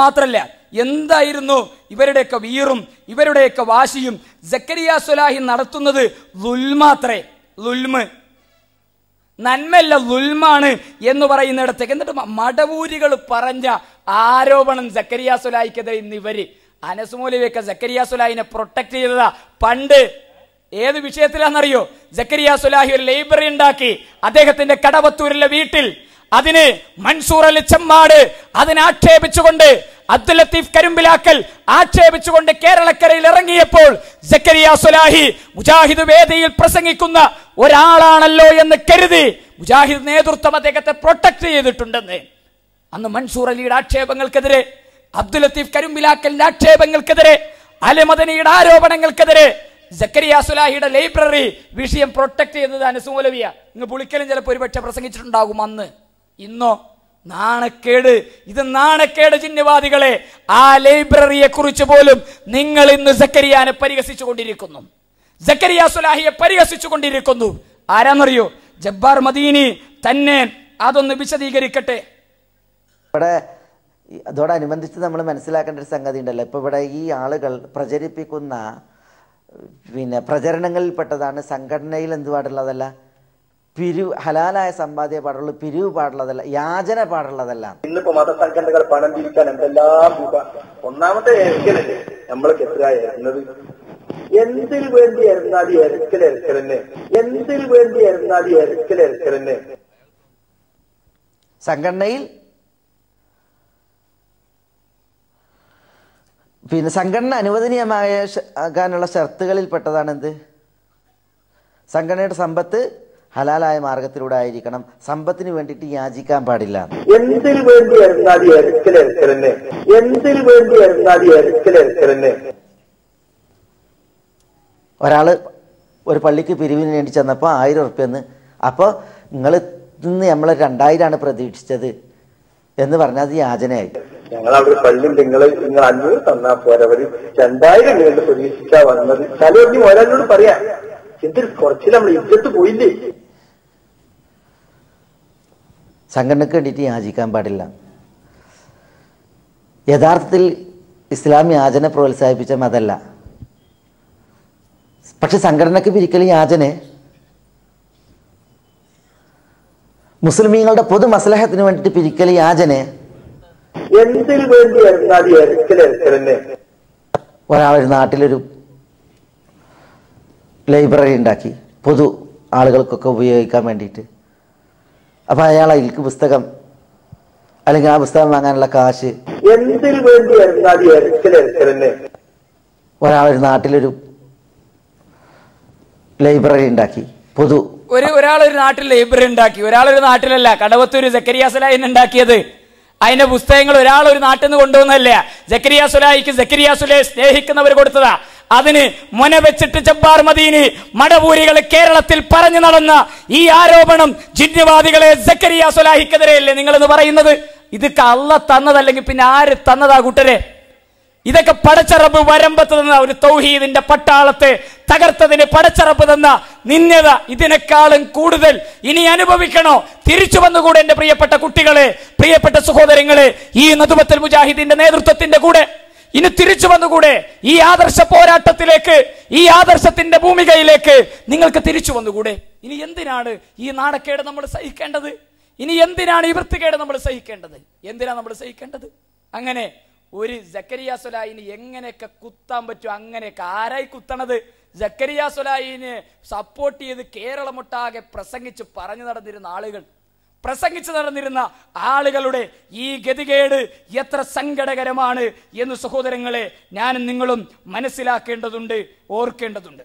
മാത്രല്ല എന്തായിരുന്നു ഇവരുടെയൊക്കെ വീറും ഇവരുടെയൊക്കെ വാശിയും ജക്കരിയ സുലാഹി നടത്തുന്നത് ലുൽമാത്രേ ലുൽമ്. നന്മല്ല ലുൽമാണ് എന്ന് പറയുന്നിടത്തേക്ക് എന്നിട്ട് മടവൂരികൾ പറഞ്ഞ ആരോപണം ജക്കരിയ സുലാഹിക്കെതിരെ ഇന്ന് ഇവർ. അനസുമൂലിയൊക്കെ ജക്കരിയ സുലാഹിനെ പ്രൊട്ടക്ട് ചെയ്തതാ. പണ്ട് ഏത് വിഷയത്തിലാണെന്നറിയോ? ജക്കരിയ സുലാഹി ഒരു ലൈബ്രറി ഉണ്ടാക്കി അദ്ദേഹത്തിന്റെ കടവത്തൂരിലെ വീട്ടിൽ അതിന് മൻസൂർ അലി ചെമ്മാട് അതിനെ ആക്ഷേപിച്ചുകൊണ്ട് അബ്ദുൽ ലത്തീഫ് കരിമ്പിലാക്കൽ ആക്ഷേപിച്ചുകൊണ്ട് കേരളക്കരയിൽ ഇറങ്ങിയപ്പോൾ ജക്കരിയ സുലാഹി മുജാഹിദ് വേദിയിൽ പ്രസംഗിക്കുന്ന ഒരാളാണല്ലോ എന്ന് കരുതി മുജാഹിദ് നേതൃത്വം അദ്ദേഹത്തെ പ്രൊട്ടക്ട് ചെയ്തിട്ടുണ്ടെന്ന്. അന്ന് മൻസൂർ അലിയുടെ ആക്ഷേപങ്ങൾക്കെതിരെ അബ്ദുൽ ലത്തീഫ് കരിമ്പിലാക്കലിന്റെ ആക്ഷേപങ്ങൾക്കെതിരെ അലമദനിയുടെ ആരോപണങ്ങൾക്കെതിരെ ജക്കരിയ സുലാഹിയുടെ ലൈബ്രറി വിഷയം പ്രൊട്ടക്ട് ചെയ്തത് അനസുമൂലവിയ. ഇങ്ങ് പുളിക്കലും ചിലപ്പോൾ ഒരുപക്ഷെ പ്രസംഗിച്ചിട്ടുണ്ടാകും അന്ന്. ഇന്നോ? നാണക്കേട്. ഇത് നാണക്കേട് ചിഹ്നവാദികളെ ആ ലൈബ്രറിയെ കുറിച്ച് പോലും നിങ്ങൾ ഇന്ന് സക്കരിയാനെ പരിഹസിച്ചു കൊണ്ടിരിക്കുന്നു സക്കരിയ സുലാഹിയെ പരിഹസിച്ചു കൊണ്ടിരിക്കുന്നു ആരാന്നറിയോ? ജബ്ബാർ മദീനി തന്നെ അതൊന്ന് വിശദീകരിക്കട്ടെ. ഇവിടെ അതോടനുബന്ധിച്ച് നമ്മൾ മനസ്സിലാക്കേണ്ട ഒരു സംഗതി ഉണ്ടല്ലോ. ഇപ്പോൾ ഇവിടെ ഈ ആളുകൾ പ്രചരിപ്പിക്കുന്ന പിന്നെ പ്രചരണങ്ങളിൽപ്പെട്ടതാണ് സംഘടനയിൽ എന്ത് പാടുള്ളതല്ല പിരിവ് ഹലാലായ സമ്പാദ്യ പാടുള്ളൂ പിരിവ് പാടുള്ളതല്ല യാചന പാടുള്ളതല്ല. ഇന്നിപ്പോ മതസംഘടനകൾ പണം പിരിക്കാൻ എന്തെല്ലാം രൂപ? ഒന്നാമത്തെ എരക്കലല്ലേ? നമ്മളൊക്കെ എത്രയാ എന്തിൽ എന്തിനു വേണ്ടി എരുന്നാതി എരക്കൽ എരക്കലെന്നെ? എന്തിനു വേണ്ടി എരുന്നാതി എരക്കൽ എരക്കലെന്നെ? സംഘടനയിൽ പിന്നെ സംഘടന അനുവദനീയമായ ആകാനുള്ള ഷർത്തുകളിൽ പെട്ടതാണെന്ത് സംഘടനയുടെ സമ്പത്ത് ഹലാലായ മാർഗത്തിലൂടെ ആയിരിക്കണം. സമ്പത്തിന് വേണ്ടിയിട്ട് യാചിക്കാൻ പാടില്ല. എന്തിനു വേണ്ടി എന്തിനു വേണ്ടി ഒരാൾ ഒരു പള്ളിക്ക് പിരിവിന് വേണ്ടി ചെന്നപ്പോൾ ആയിരം ഉറുപ്പ്യെന്ന്. അപ്പോൾ നിങ്ങൾ നിന്ന് നമ്മൾ രണ്ടായിരമാണ് പ്രതീക്ഷിച്ചത് എന്ന് പറഞ്ഞാൽ അത് യാചനയായി. ഞങ്ങൾ അവിടെ പള്ളി നിങ്ങൾ നിങ്ങൾ അഞ്ഞൂറ് തന്നാ പോരെ. അവർ രണ്ടായിരം വേണ്ടി പ്രതീക്ഷിച്ചാ വന്നത്. തലയൊന്നും ഒരാളോട് പറയാം എന്തൊരു കുറച്ചിൽ നമ്മൾ ഇജ്ജത്ത് പോയില്ലേ? സംഘടനയ്ക്ക് വേണ്ടിയിട്ട് യാചിക്കാൻ പാടില്ല. യഥാർത്ഥത്തിൽ ഇസ്ലാം യാചന പ്രോത്സാഹിപ്പിച്ച മതല്ല. പക്ഷെ സംഘടനയ്ക്ക് പിരിക്കൽ യാചന മുസ്ലിമീങ്ങളുടെ പൊതു മസ്ലഹത്തിന് വേണ്ടിയിട്ട് പിരിക്കൽ യാചന എന്തിനു വേണ്ടി ഒരാളൊരു നാട്ടിലൊരു ലൈബ്രറി ഉണ്ടാക്കി. പൊതു ആളുകൾക്കൊക്കെ ഉപയോഗിക്കാൻ വേണ്ടിയിട്ട്. അപ്പോൾ അയാൾ അതിലേക്ക് പുസ്തകം അല്ലെങ്കിൽ ആ പുസ്തകം വാങ്ങാനുള്ള കാശ്. എന്തിനു വേണ്ടി ഒരാളൊരു നാട്ടിലൊരു ലൈബ്രറി ഉണ്ടാക്കി പൊതു ഒരു ഒരാൾ ഒരു നാട്ടിൽ ലൈബ്രറി ഉണ്ടാക്കി ഒരാൾ ഒരു നാട്ടിലല്ല കടവത്തൂര് ജക്കരിയ ഉണ്ടാക്കിയത്. അതിന്റെ പുസ്തകങ്ങൾ ഒരാൾ ഒരു നാട്ടിൽ നിന്ന് കൊണ്ടുവന്നല്ല ജക്കരിയ സുലായിക്ക് ജക്കരിയ സുലൈ സ്നേഹിക്കുന്നവർ കൊടുത്തതാ. അതിന് മുന വെച്ചിട്ട് ജബ്ബാർ മദീനി മടവൂരികൾ കേരളത്തിൽ പറഞ്ഞു നടന്ന ഈ ആരോപണം ജിന്നുവാദികളെ ജക്കരിയ സുലാഹിക്കെതിരെയല്ലേ നിങ്ങളെന്ന് പറയുന്നത്? ഇതൊക്കെ അള്ള തന്നതല്ലെങ്കിൽ പിന്നെ ആര് തന്നതാ കൂട്ടരെ? ഇതൊക്കെ പടച്ചറബ് വരമ്പത്ത് തന്ന ഒരു തൗഹീദിന്റെ പട്ടാളത്തെ തകർത്തതിന് പടച്ചറപ്പ് തന്ന നിന്യത ഇതിനേക്കാളും കൂടുതൽ. ഇനി അനുഭവിക്കണോ? തിരിച്ചു വന്നുകൂടെ എന്റെ പ്രിയപ്പെട്ട കുട്ടികളെ പ്രിയപ്പെട്ട സഹോദരങ്ങളെ ഈ നദുബത്തൽ മുജാഹിദിന്റെ നേതൃത്വത്തിന്റെ കൂടെ. ഇനി തിരിച്ചു വന്നുകൂടെ? ഈ ആദർശ പോരാട്ടത്തിലേക്ക് ഈ ആദർശത്തിന്റെ ഭൂമികയിലേക്ക് നിങ്ങൾക്ക് തിരിച്ചു വന്നുകൂടെ? ഇനി എന്തിനാണ് ഈ നാടക്കേട് നമ്മൾ സഹിക്കേണ്ടത്? ഇനി എന്തിനാണ് ഈ വൃത്തികേട് നമ്മൾ സഹിക്കേണ്ടത്? എന്തിനാണ് നമ്മൾ സഹിക്കേണ്ടത്? അങ്ങനെ ഒരു ജക്കരിയ സുലായിന് എങ്ങനെയൊക്കെ കുത്താൻ പറ്റും അങ്ങനെയൊക്കെ ആരായി കുത്തണത്? ജക്കരിയ സുലായിന് സപ്പോർട്ട് ചെയ്ത് കേരളമൊട്ടാകെ പ്രസംഗിച്ച് പറഞ്ഞു നടന്നിരുന്ന ആളുകൾ പ്രസംഗിച്ചു നടന്നിരുന്ന ആളുകളുടെ ഈ ഗതികേട് എത്ര സങ്കടകരമാണ് എന്ന് സഹോദരങ്ങളെ ഞാനും നിങ്ങളും മനസ്സിലാക്കേണ്ടതുണ്ട് ഓർക്കേണ്ടതുണ്ട്.